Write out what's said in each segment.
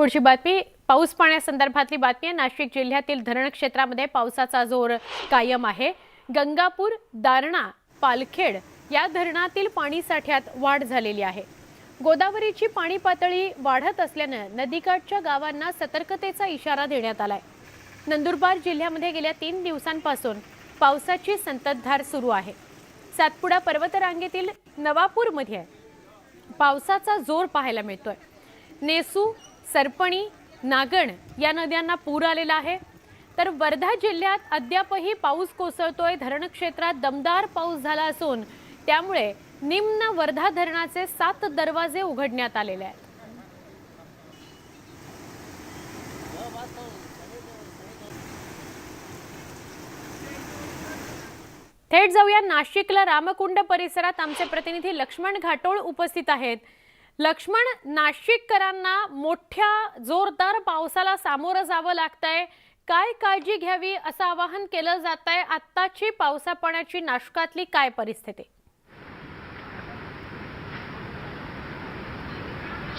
पुढची बातमी. पाऊस पाण्यासंदर्भातली बातमी आहे. नाशिक जिल्ह्यातील धरण क्षेत्रामध्ये पावसाचा जोर कायम आहे. गंगापूर दारणा पालखेड या धरणातील पाणी साठ्यात वाढ झालेली आहे. गोदावरीची पाणी पातळी वाढत असल्यानं नदीकाठच्या गावांना सतर्कतेचा इशारा देण्यात आलाय. नंदुरबार जिल्ह्यामध्ये गेल्या तीन दिवसांपासून पावसाची संततधार सुरू आहे. सातपुडा पर्वतरांगेतील नवापूरमध्ये पावसाचा जोर पाहायला मिळतोय. नेसू सरपणी नागण या नद्यांना पूर आलेला आहे. तर वर्धा जिल्ह्यात अद्यापही पाऊस कोसळतोय. धरण क्षेत्रात दमदार पाऊस झाला असून त्यामुळे निम्न वर्धा धरणाचे सात दरवाजे उघडण्यात आलेले आहेत. थेट जाऊया नाशिकला. रामकुंड परिसरात आमचे प्रतिनिधी लक्ष्मण घाटोळ उपस्थित आहेत. लक्ष्मण नाशिककरांना मोठ्या जोरदार पावसाला सामोरं जावं लागतंय. काय काळजी घ्यावी असं आवाहन केलं जात आहे आत्ताची पावसा पाण्याची नाशकातली काय परिस्थिती?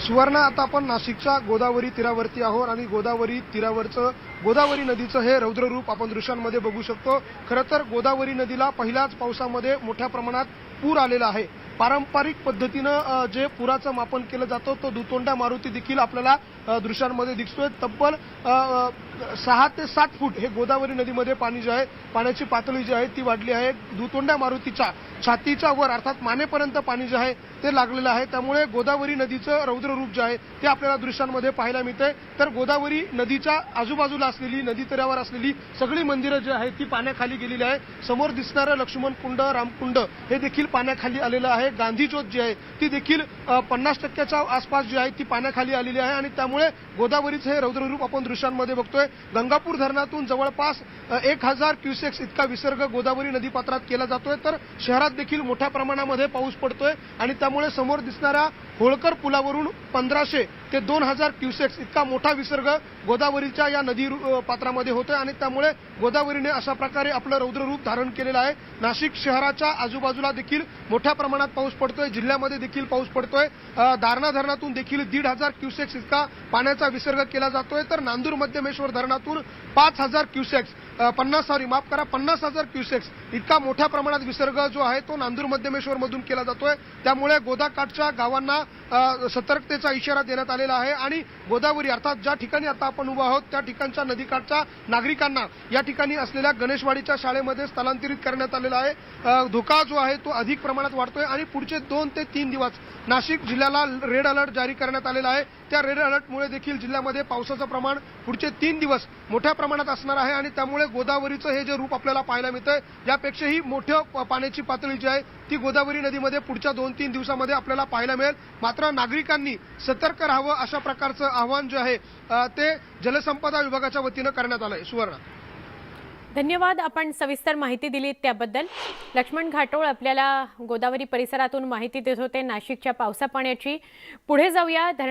सुवर्ण आता आपण नाशिकच्या गोदावरी तीरावरती आहोत आणि गोदावरी तीरावरचं गोदावरी नदीचं हे रौद्ररूप आपण दृश्यांमध्ये बघू शकतो. खरं तर गोदावरी नदीला पहिल्याच पावसामध्ये मोठ्या प्रमाणात पूर आलेला आहे. पारंपरिक पद्धतीनं जे पुराचं मापन केलं जातं तो दुतोंडा मारुती देखील आपल्याला दृश्यांमध्ये दिसतोय. तब्बल सहा ते सात फूट हे गोदावरी नदीमध्ये पाणी जे आहे पाण्याची पातळी जी आहे ती वाढली आहे. दुतोंड्या मारुतीच्या छातीच्या वर अर्थात मानेपर्यंत पाणी जे आहे ते लागलेलं आहे. त्यामुळे गोदावरी नदीचं रौद्र रूप जे आहे ते आपल्याला दृश्यांमध्ये पाहायला मिळतंय. तर गोदावरी नदीच्या आजूबाजूला असलेली नदीतऱ्यावर असलेली सगळी मंदिरं जी आहेत ती पाण्याखाली गेलेली आहे. समोर दिसणारं लक्ष्मण कुंड रामकुंड हे देखील पाण्याखाली आलेलं आहे. गांधी ज्योत जी आहे ती देखील पन्नास टक्क्याच्या आसपास जी आहे ती पाण्याखाली आलेली आहे आणि त्यामुळे गोदावरीचं हे रौद्ररूप आपण दृश्यांमध्ये बघतोय. गंगापूर धरणातून जवळपास एक हजार क्युसेक्स इतका विसर्ग गोदावरी नदीपात्रात केला जातोय. तर शहरात देखील मोठ्या प्रमाणामध्ये पाऊस पडतोय आणि त्यामुळे समोर दिसणाऱ्या होळकर पुलावरून पंधराशे ते दोन हजार क्युसेक्स इतका मोठा विसर्ग गोदावरीच्या या नदी रु- पात्रामध्ये होतोय आणि त्यामुळे गोदावरीने अशा प्रकारे आपलं रौद्ररूप धारण केलेलं आहे. नाशिक शहराच्या आजूबाजूला देखील मोठ्या प्रमाणात पाऊस पडतोय. जिल्ह्यामध्ये देखील पाऊस पडतोय. दारणा धरणातून देखील दीड हजार क्युसेक्स इतका पाण्याचा विसर्ग केला जातोय. तर नांदूर मध्यमेश्वर धरणातून पाच हजार क्युसेक्स पन्नास सॉरी माफ करा पन्नास हजार क्युसेक्स. इतका मोठ्या प्रमाणात विसर्ग जो आहे तो नांदूर मध्यमेश्वर मधून केला जातोय. त्यामुळे गोदाकाठच्या गावांना सतर्कतेचा इशारा देण्यात आलेला आहे. आणि गोदावरी अर्थात ज्या ठिकाणी आता आपण उभा आहोत त्या ठिकाणच्या नदीकाठच्या नागरिकांना या ठिकाणी असलेल्या गणेशवाडीच्या शाळेमध्ये स्थलांतरित करण्यात आलेला आहे. धोका जो आहे तो अधिक प्रमाणात वाढतोय. आणि पुढचे दोन ते तीन दिवस नाशिक जिल्ह्याला रेड अलर्ट जारी करण्यात आलेला आहे. त्या रेड अलर्टमुळे देखील जिल्ह्यामध्ये पावसाचं प्रमाण पुढचे तीन दिवस मोठ्या प्रमाणात असणार आहे. आणि त्यामुळे गोदावरीचं हे जे रूप आपल्याला पाहायला मिळतंय यापेक्षाही मोठं पाण्याची पातळी जी आहे ती गोदावरी नदीमध्ये पुढच्या दोन तीन दिवसामध्ये आपल्याला पाहायला मिळेल. मात्र नागरिकांनी सतर्क राहावं अशा प्रकारचं आव्हान जे आहे ते जलसंपदा विभागाच्या वतीनं करण्यात आलंय. सुवर्ण. धन्यवाद. आपण सविस्तर माहिती दिली त्याबद्दल. लक्ष्मण घाटोळ आपल्याला गोदावरी परिसरातून माहिती देत होते. नाशिकच्या पावसा पाण्याची पुढे जाऊया. धरणा